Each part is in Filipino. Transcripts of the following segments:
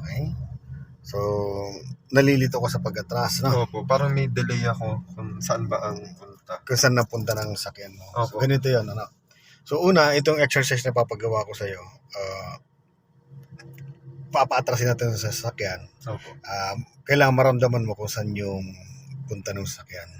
Okay. So, nalilito ko sa pag-atras, no? Opo, parang may delay ako kung saan ba ang punta. Kung saan napunta ng sakyan mo. So, Opo. ganito yun, ano? So, una, itong exercise na papagawa ko sa'yo, uh, papaatrasin natin sa sasakyan. Opo. Um, kailangan maramdaman mo kung saan yung punta ng sasakyan.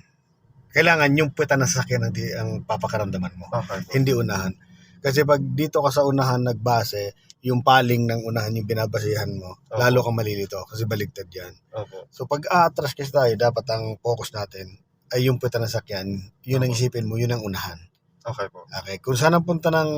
Kailangan yung puweta ng sasakyan ang, ang papakaramdaman mo. Okay hindi unahan. Kasi pag dito ka sa unahan nagbase, yung paling ng unahan yung binabasihan mo, Opo. lalo kang malilito kasi baligtad yan. Opo. So pag aatras kasi tayo, dapat ang focus natin ay yung puta ng sakyan, yun ang Opo. isipin mo, yun ang unahan. Okay po. Okay, kung saan ang punta ng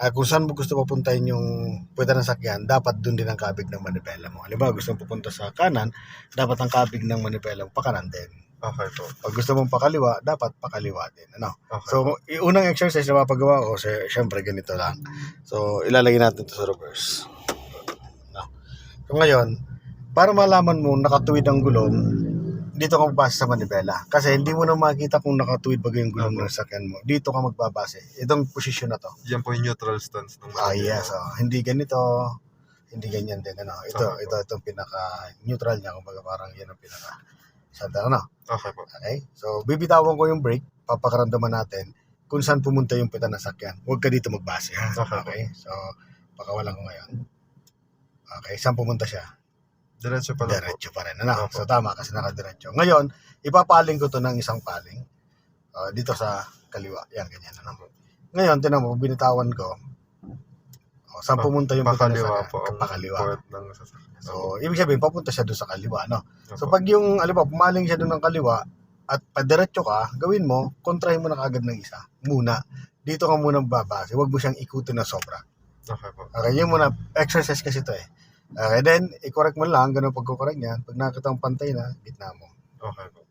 ah, kung saan mo gusto papuntahin yung puta ng sakyan, dapat doon din ang kabig ng manibela mo. Halimbawa, gusto mo pupunta sa kanan, dapat ang kabig ng manibela mo pakanan din. Okay po. Pag gusto mong pakaliwa, dapat pakaliwa din. Ano? Okay. So, unang exercise na mapagawa ko, sy- syempre ganito lang. So, ilalagay natin ito sa reverse. No. So, ngayon, para malaman mo nakatuwid ang gulong, dito ka magbase sa manibela. Kasi hindi mo na makita kung nakatuwid ba yung gulong ng sakyan mo. Dito ka magbabase. Itong posisyon na to. Yan po yung neutral stance ng Ah, Manila. yes. Oh. Hindi ganito. Hindi ganyan din. Ano. Ito, Okay ito, itong pinaka-neutral niya. Kumbaga parang yan ang pinaka Santa, ano? Okay po. Okay? So, bibitawan ko yung brake, papakaramdaman natin kung saan pumunta yung pita ng sakyan. Huwag ka dito magbase, ha? Okay. So, pakawalan ko ngayon. Okay, saan pumunta siya? Diretso pa lang po. Diretso pa rin. Ano? Opo. So, tama kasi nakadiretso. Ngayon, ipapaling ko to ng isang paling ah, dito sa kaliwa. Yan, ganyan. Ano? Ngayon, tinan mo, binitawan ko. Oh, saan pumunta yung Pakaliwa po ang Pakaliwa. puwet ng sasakyan. So, ibig sabihin, papunta siya doon sa kaliwa, no? So Opo. pag yung, alam mo, pumaling siya doon ng kaliwa at padiretso ka, gawin mo, kontrahin mo na kagad ng isa. Muna. Dito ka muna babase. Huwag mo siyang ikutin na sobra. Okay po. Okay, yun muna. Exercise kasi to eh. Okay, then, i-correct mo lang, ganun pagkukorek niyan. Pag nakita mong pantay na, gitna mo. Okay po.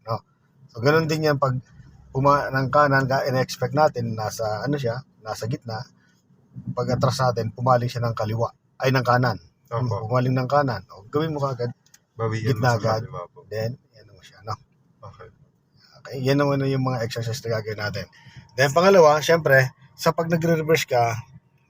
So, ganun din yan pag puma ng kanan, ga- in-expect natin, nasa, ano siya, nasa gitna. Pag atras natin, pumaling siya ng kaliwa, ay ng kanan. Opo. Pumaling ng kanan. O, gawin mo kagad, Bawian mo Gitna sa agad. kaliwa po. then, yan mo siya, no? Okay. Okay, yan naman yung mga exercise na gagawin natin. Then pangalawa, syempre, sa pag nagre-reverse ka,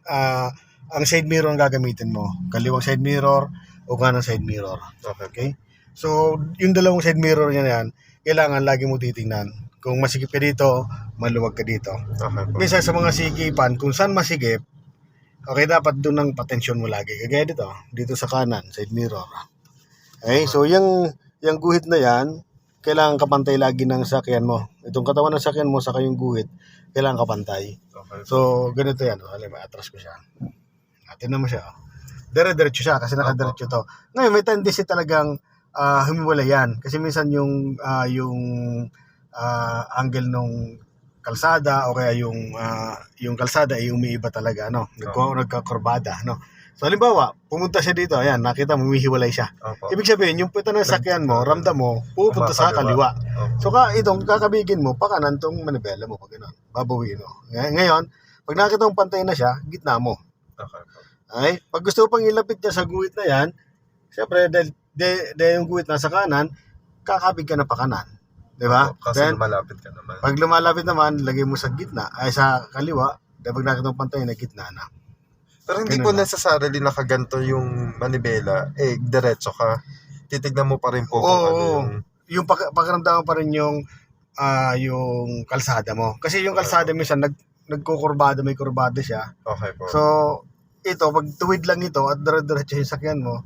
ah, ang side mirror ang gagamitin mo. Kaliwang side mirror o kanang side mirror. Okay. Okay? So, yung dalawang side mirror niya yan, kailangan lagi mo titingnan. Kung masigip ka dito, maluwag ka dito. Okay po. Minsan sa mga sigipan, kung saan masigip, okay, dapat doon ang patensyon mo lagi. Kagaya dito, dito sa kanan, side mirror. Okay, so yung, yung guhit na yan, kailangan kapantay lagi ng sakyan mo. Itong katawan ng sakyan mo, saka yung guhit, kailangan kapantay. Okay. So, ganito yan. Oh, alam mo, atras ko siya. Atin naman siya. Oh. Dire-diretso siya kasi nakadiretso to. Ngayon, may tendency talagang ah, humiwala yan. Kasi minsan yung, ah, yung ah, angle nung kalsada o kaya yung ah, yung kalsada ay umiiba talaga ano nagko nagkakurbada no so halimbawa pumunta siya dito ayan nakita mo humihiwalay siya Opo. ibig sabihin yung puta ng sakyan mo ramdam mo pupunta sa kaliwa Opo. So ka itong kakabigin mo, pakanan tong manibela mo pag gano'n. Babawiin mo. Ngay- Ngayon, pag nakita mong pantay na siya, gitna mo. Okay. Okay? Pag gusto mo pang ilapit niya sa guhit na yan, siyempre, dahil, dahil, dahil yung guhit nasa kanan, kakabig ka na pakanan. Di ba? Kasi Then, malapit ka naman. pag lumalapit naman, lagay mo sa gitna, ay sa kaliwa, dahil pag nakita mong pantay na, gitna na. Pero hindi Ganun po lang. necessarily nakaganto yung manibela, eh, diretso ka. Titignan mo pa rin po kung Oo, ano yung... Yung pag, pakiramdaman pa rin yung, ah, yung kalsada mo. Kasi yung kalsada minsan, nag, nagkukurbada, may kurbada siya. Okay po. So, ito, pag tuwid lang ito at dire-diretso yung sakyan mo,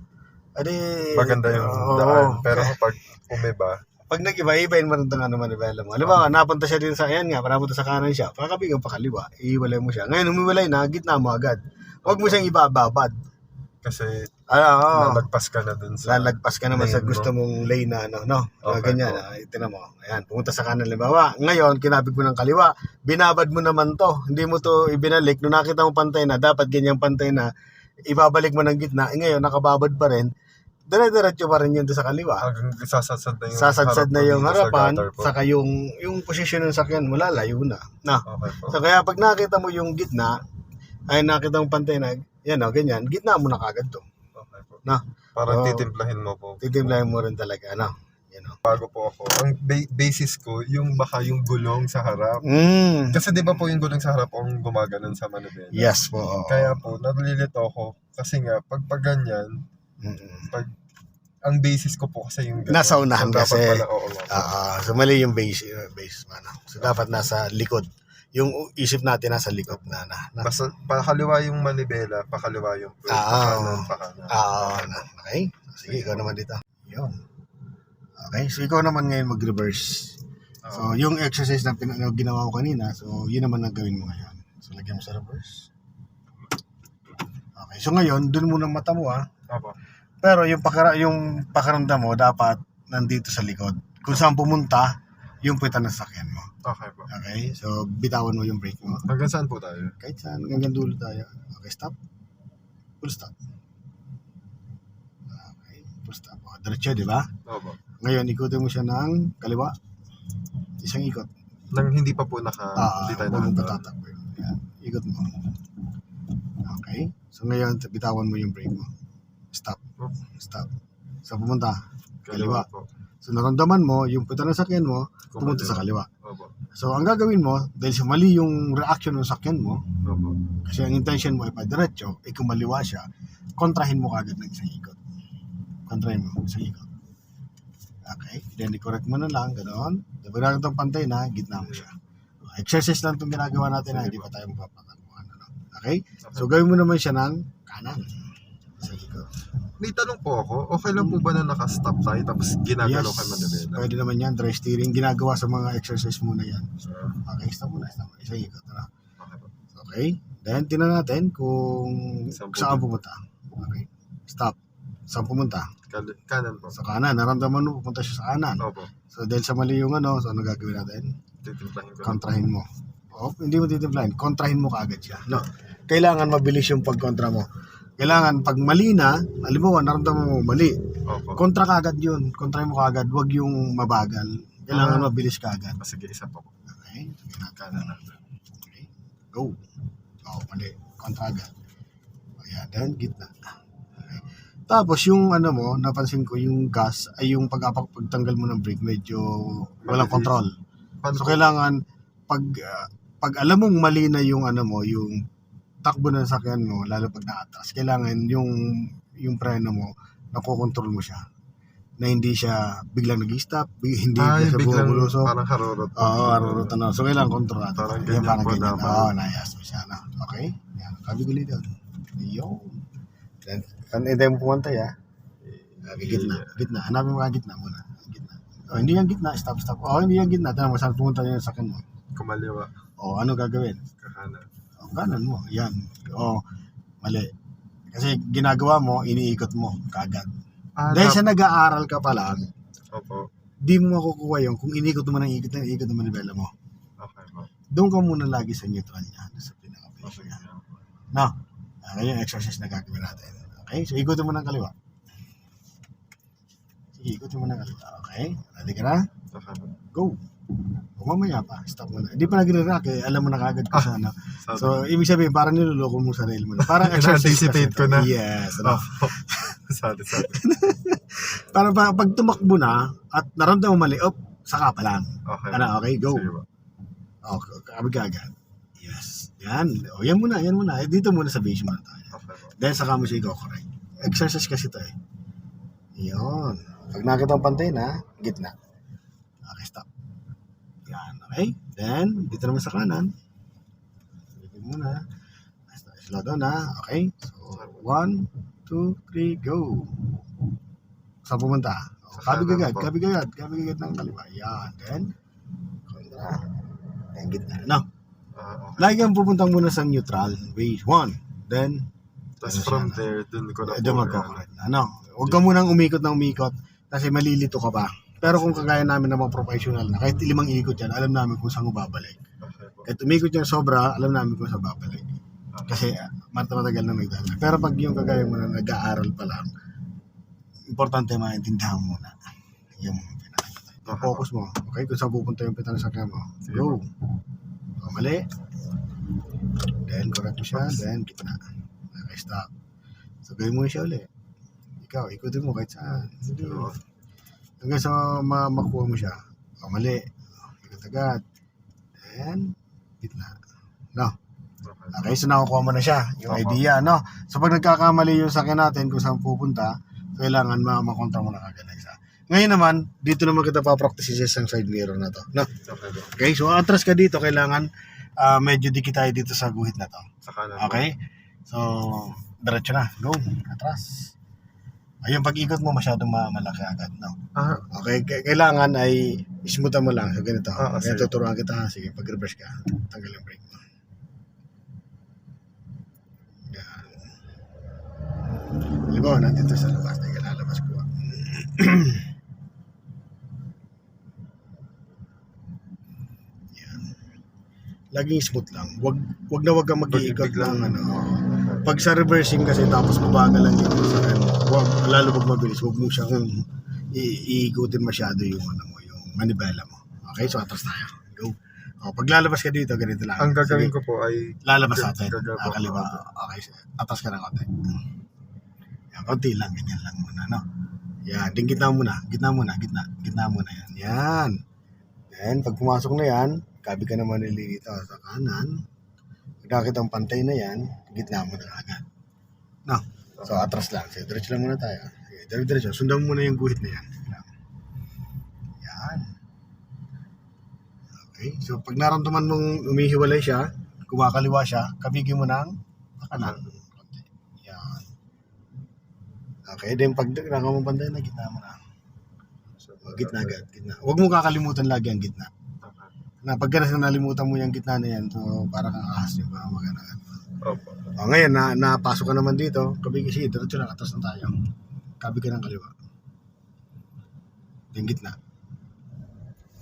adi... Maganda yung Oo. daan. Pero kapag umiba, pag nag-iba, ibahin mo rin itong ano manibela mo. Halimbawa, napunta siya din sa, ayan nga, napunta sa kanan siya, pakabigang pakaliwa, iiwalay mo siya. Ngayon, umiwalay na, gitna mo agad. Huwag mo siyang ibababad. kasi Ah, oo. nalagpas ka na dun sa... Lalagpas ka naman sa mo. gusto mong lane na ano, no? Mga Okay ganyan, po. ah, itinan mo. Ayan, pumunta sa kanan, halimbawa. Ngayon, kinabig mo ng kaliwa. Binabad mo naman to. Hindi mo to ibinalik. Nung nakita mo pantay na, dapat ganyang pantay na, ibabalik mo ng gitna. Eh, ngayon, nakababad pa rin. Dire-diretso pa rin yun doon sa kaliwa. Hanggang sasadsad na yung Sasadsad na yung sa harapan, po. saka yung, yung posisyon ng sakyan mo, lalayo na. Na. Okay po. So, kaya pag nakita mo yung gitna, ay nakita mo pantay na, yan o, ganyan, gitna mo na kagad to. Okay po. Na. Parang Oo. titimplahin mo po. Titimplahin mo rin talaga, ano. Yan o. Bago po ako. Ang ba- basis ko, yung baka yung gulong sa harap. Mm. Kasi di ba po yung gulong sa harap ang gumaganon sa manibela? Yes po. Kaya po, nalilito ako. Kasi nga, pag pag ganyan, Mm-mm. Ang basis ko po kasi yung... Nasa unahan So, kasi. pala, oo. Ah, so mali yung base, uh, base ano. So dapat nasa likod. Yung isip natin nasa likod na na. na Basta pakaliwa yung manibela, pakaliwa yung fruit, Ah, pakanan, oo. pakanan. Ah, na. Okay? Sige, ikaw naman dito. Yun. Okay, so ikaw naman ngayon mag-reverse. So, Oo. yung exercise na, pin- na ginawa ko kanina, so yun naman ang gawin mo ngayon. So, lagyan mo sa reverse. Okay, so ngayon, dun muna mata mo ah. Opo. Pero yung, pakara, yung pakaramdam mo, dapat nandito sa likod. Kung saan pumunta, yung puwitan ng sakyan mo. Okay po. Okay, so bitawan mo yung brake mo. Hanggang saan po tayo? Kahit saan, hanggang dulo tayo. Okay, stop. Full stop. Okay, full stop. O, diretso, di ba? Opo. Ngayon, ikutin mo siya ng kaliwa. Isang ikot. Nang hindi pa po naka... Ah, hindi tayo huwag mong yun. Yan, ikot mo. Okay. So ngayon, bitawan mo yung brake mo. Stop. Oh. Stop. Sa pumunta. Kaliwa po. So naramdaman mo, yung puta ng sakyan mo, pumunta sa kaliwa. Opo. So ang gagawin mo, dahil sa mali yung reaction ng sakyan mo, Opo. kasi ang intention mo ay padiretso, ay kumaliwa siya, kontrahin mo kagad ng isang ikot. Kontrahin mo, isang ikot. Okay, then i-correct mo na lang, ganoon. Dapat na itong pantay na, gitna mo siya. Exercise lang itong ginagawa natin na hindi pa tayo magpapatakbuhan. Ano? Okay? So gawin mo naman siya ng kanan. Isang ikot. May tanong po ako, okay lang po ba na naka-stop tayo tapos ginagalaw kay manibela? pwede naman yan, dry steering, ginagawa sa mga exercise muna yan. Ah, Okay, stop muna, stop muna. Isang ikot. Ano? okay po. Okay? Then, tinan natin kung Saan saan pumunta. Okay. Stop. Saan pumunta? Kal- kanan po. Sa kanan. Naramdaman mo, pupunta siya sa kanan. Opo. So, dahil sa mali yung ano, so ano gagawin natin? Titimplahin ko. Kontrahin mo. O, hindi mo titimplahin. Kontrahin mo kaagad siya. No. Kailangan mabilis yung pagkontra mo. Kailangan, pag mali na, halimbawa, naramdaman mo mali. Opo. Kontra kaagad yun. Kontrahin mo kaagad. Huwag yung mabagal. Kailangan Ah. mabilis kaagad. Ah, sige, isa po. Okay. Sige natin. Okay. Go. Oh, mali. Kontra agad. Ayan. Then, gitna. Okay. Tapos, yung ano mo, napansin ko, yung gas, ay yung pag pagtanggal mo ng brake, medyo walang Mabilis. control. Paano So, kailangan, pag, ah, pag alam mong mali na yung ano mo, yung takbo ng sakyan mo, lalo pag naatras, kailangan yung, yung preno mo, nakokontrol mo siya. Na hindi siya biglang nag-stop, hindi Ay, siya biglang bumusok. parang harurot. Oo, arurutan na. So, kailangan kontrolado. Parang Yan, ganyan parang po ganyan. Oo, nayas mo siya. Na. Okay? Yan. Kabiguli doon. Yun. Then, kan hindi mo pumantay, ha? Okay, gitna. Gitna. Hanapin mo ka gitna muna. Gitna. Oh, hindi yan gitna. Stop, stop. Oh, hindi yan gitna. Tanong mo, saan pumunta niya sa akin mo? Kumaliwa. Oh, ano gagawin? Kakanan. Kanan mo. Yan. Oh, mali. Kasi ginagawa mo, iniikot mo kagad. Ah, Dahil sa nag-aaral ka pa lang, Opo. di mo makukuha yung kung inikot mo ng ikot na ikot naman nivela mo. Okay po. Doon ka muna lagi sa neutral niya. Sa pinaka-base Okay. niya. No. Okay, yung exercise na gagawin natin. Okay, so ikutin mo ng kaliwa. Sige, ikutin mo ng kaliwa. Okay, ready ka na? Okay. Go. O mamaya pa, stop mo na. Hindi pa nagre-rock eh, alam mo na kagad ano. Sabi. So, ibig sabihin, parang niloloko mo sa sarili mo. na. Parang exercise kasi ko na. Yes. Ano? Opo. sorry, sorry. Parang pa, pag tumakbo na at naramdaman mo mali, op, saka pa lang. Okay. Ano, okay, go. Sige. Oh, kabig agad. Yes. Yan. O, yan muna, yan muna. Eh, dito muna sa base muna tayo. Okay. Dahil saka mo siya i-correct. Exercise kasi ito eh. Yun. Pag nakita ang pantay na, gitna. Okay, stop. Okay? Then, dito naman sa kanan. Dito muna. Slow down na. Okay? So, one, two, three, go. Saan pumunta? Oh, Sa kabig kanan agad, po. kabig agad, kabig agad ng kaliwa. Yan. Then, kontra. Then, gitna. No. Ah, okay. Lagi kang pupuntang muna sa neutral. Wait, one. Then, Tapos Ano from there, dun ko na eh, doon magko-correct na. Ano? Huwag ka munang umikot na umikot kasi malilito ka pa. Pero kung kagaya namin ng mga professional na, kahit limang ikot yan, alam namin kung saan mo babalik. Kahit umikot yan sobra, alam namin kung saan babalik. Kasi uh, mat- matagal na nagdala. Pero pag yung kagaya mo na nag-aaral pa lang, importante maintindihan mo muna. Yung Okay. focus mo. Okay? Kung saan pupunta yung sakya mo. Sige Go. O, mali. Then, correct mo siya. Then, gitna. Okay, stop. So, gawin mo siya ulit. Ikaw, ikutin mo kahit saan. Sige. Hanggang sa ma makuha mo siya. O, mali. Ikot agad. Then, gitna. No. Okay. So nakukuha mo na siya. Yung Opo. idea, no? So, pag nagkakamali yung sakyan natin kung saan pupunta, Kailangan ma makontra mo na kagad na isa. Ngayon naman, dito naman kita papractice sa isang side mirror na to. No? Okay so atras ka dito, kailangan ah, medyo dikit tayo dito sa guhit na to. Sa kanan. Okay? So, diretso na. Go. Atras. Ayun, pag ikot mo masyadong ma- malaki agad. No? Ah, Okay, k- kailangan ay smoothan mo lang. So, ganito. Ah, ah, Ganito sige. turuan kita. Sige, pag reverse ka, tanggal yung brake mo. Yan. Halimbawa, nandito sa labas. Teka, lalabas ko. Yan. Laging smooth lang. Wag wag na wag kang mag-iikot ng ano. Pag sa reversing kasi tapos mabagal lang yung sa lalo pag mabilis, wag mo siyang iikutin masyado yung ano mo, yung manibela mo. Okay, so atras tayo. Go. O, pag lalabas ka dito, ganito lang. ang gagawin Sige, ko po ay lalabas natin. gagawin Ah, kaliwa. Okay, atras ka ng konti. Yan, konti lang, ganyan lang muna, no? Yan, din gitna muna, gitna muna, gitna, gitna muna yan. Yan. Then, pag pumasok na yan, kabi ka naman nili dito sa kanan. Pag nakita ang pantay na yan, gitna mo na agad. No? So, atras lang. So, diretso lang muna tayo. Sige, diretso. Sundan mo muna yung guhit na yan. Yan. Okay. So, pag naramdaman mong umihiwalay siya, kumakaliwa siya, kabigin mo ng kanan. Yan. Okay, then pag naka mo pantay na, gitna mo na. O, gitna agad, gitna. Huwag mo kakalimutan lagi ang gitna. Na pag na nalimutan mo yung gitna na yan, so para kang ahas yung mga magana. Opo. O ngayon, na, napasok ka naman dito, kabigi siya, diretso lang, atas na tayo. Kabig ka ng kaliwa. Then gitna.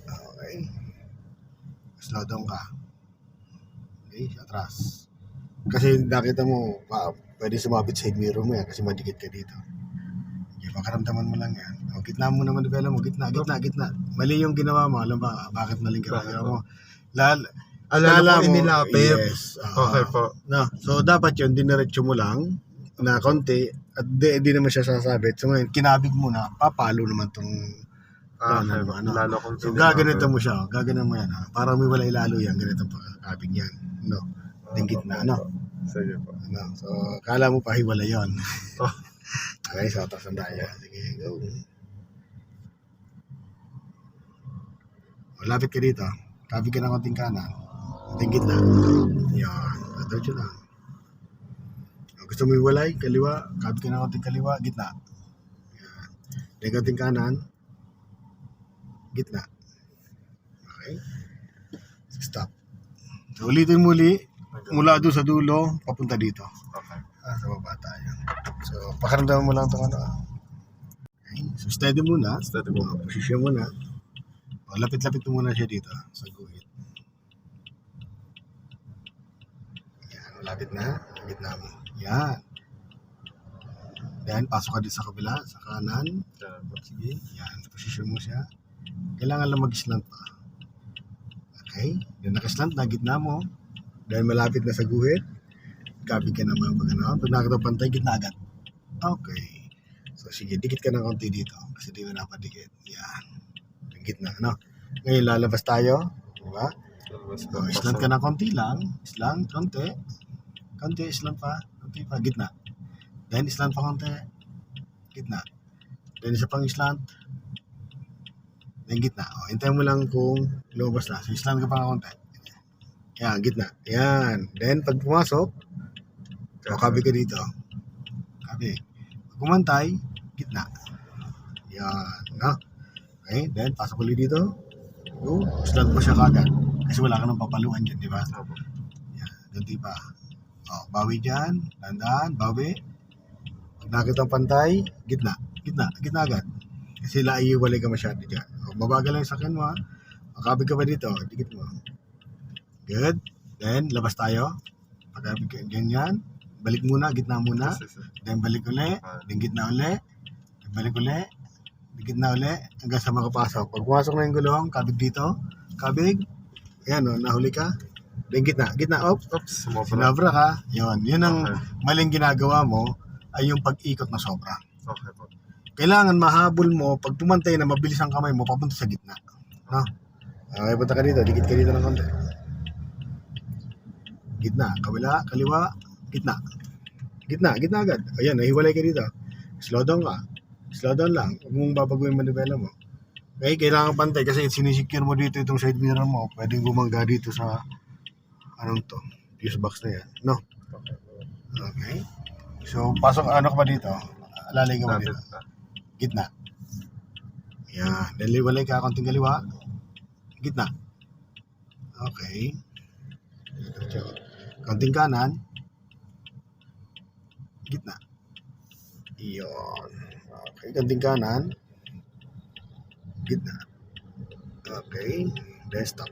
Okay. Slow down ka. Okay, atras. Kasi nakita mo, pa, pwede sumabit sa mirror mo yan kasi madikit ka dito. Okay, pakaramdaman mo lang yan. O, gitna mo naman develop mo, gitna, gitna, gitna. Mali yung ginawa mo, alam ba, bakit maling ginagawa mo? Lal, Alala Akala ko mo, inilapit. Yes. ah. Okay po. No, so dapat yun, diniretso mo lang na konti at di, di naman siya sasabit. So ngayon, kinabig mo na, papalo naman tong Ah, ano, ano. Lalo kung So gaganito mo siya, gaganan mo yan ha. Para umiwalay lalo yan, ganito ang pagkakabig yan. No, dinggit na, ano. Sige po. ano. So, kala mo pa hiwalay yun. Oh. okay, so atas ang tayo. Sige, go. O, lapit ka dito. Kabig ka ng konting kanan. Dinggit na. Yan. Diretso lang. Gusto mo iwalay, kaliwa, kabig ka ng konting kaliwa, gitna. Yan. Konting kanan, gitna. Okay? Stop. So, ulitin muli, mula doon sa dulo, papunta dito. Okay. Ah, sa baba tayo. So, pakaramdaman mo lang itong ano. ah. Okay. So, steady muna. Steady mo. Uh, posisyon muna. O, lapit-lapit muna siya dito sa guhit. Yan, lapit na. Lapit na mo. Yan. Then, pasok ka din sa kabila, sa kanan. Sige, yan. Posisyon mo siya. Kailangan lang mag-slant pa. Okay? Then nakaslant na, gitna mo. Dahil malapit na sa guhit. Kapit ka naman pag ano. Pag nakita pantay, gitna agad. Okay. So sige, dikit ka ng konti dito. Kasi di mo napadikit. Yan. Yung gitna, ano? Ngayon, lalabas tayo. Diba? So, slant ka ng konti lang. Slant, konti. Konti, slant pa. Konti pa, gitna. Then, slant pa konti. Gitna. Then, isa pang slant. Then, gitna. O, hintayin mo lang kung lumabas na. So, slant ka pa konti. Yan, gitna. Yan. Then, pag pumasok, o, kabi ka dito. Kabi. Pag kumantay, gitna. Yan. No? Okay, then, pasok ulit dito. Go. Slant mo siya kagad. Kasi wala ka nang papaluan dyan, di ba? Opo. Yan, ganti pa. O, bawi dyan, dandan, bawi. Pag nakita ang pantay, gitna. Gitna, gitna agad. Kasi laiiwalay ka masyado dyan. O, mabagal lang yung sakyan mo ha. Makabig ka pa dito, dikit mo. Good. Then, labas tayo. Pagkabig ka, ganyan. Balik muna, gitna muna. Then, balik uli. Then, gitna uli. Then, balik uli. Then, gitna uli. Hanggang sa makapasok. Pag pumasok na yung gulong, kabig dito. Kabig. Ayan o, nahuli ka. Then, gitna. Gitna, op. Oops, sumobra. Sinabra ka. Yun. Yun ang Okay. maling ginagawa mo ay yung pag-ikot na sobra. Okay po. Kailangan mahabol mo, pag pumantay na mabilis ang kamay mo, papunta sa gitna. No? Okay, punta ka dito. Dikit ka dito ng konti. Gitna. Kabila, kaliwa, gitna. Gitna, gitna agad. Ayan, nahiwalay ka dito. Slow down ka. Slow down lang. Huwag mong babaguhin yung manibela mo. Okay, kailangan pantay kasi sinisecure mo dito itong side mirror mo. Pwedeng gumangga dito sa anong to, fuse box na yan. No? Okay. So, pasok ano ka pa dito? Lalay ka Lapit dito. na. Gitna. Yan. Daliwalay ka konting kaliwa. Gitna. Okay. Konting kanan. Gitna. Iyon. Okay. Konting kanan. Gitna. Okay. Then stop.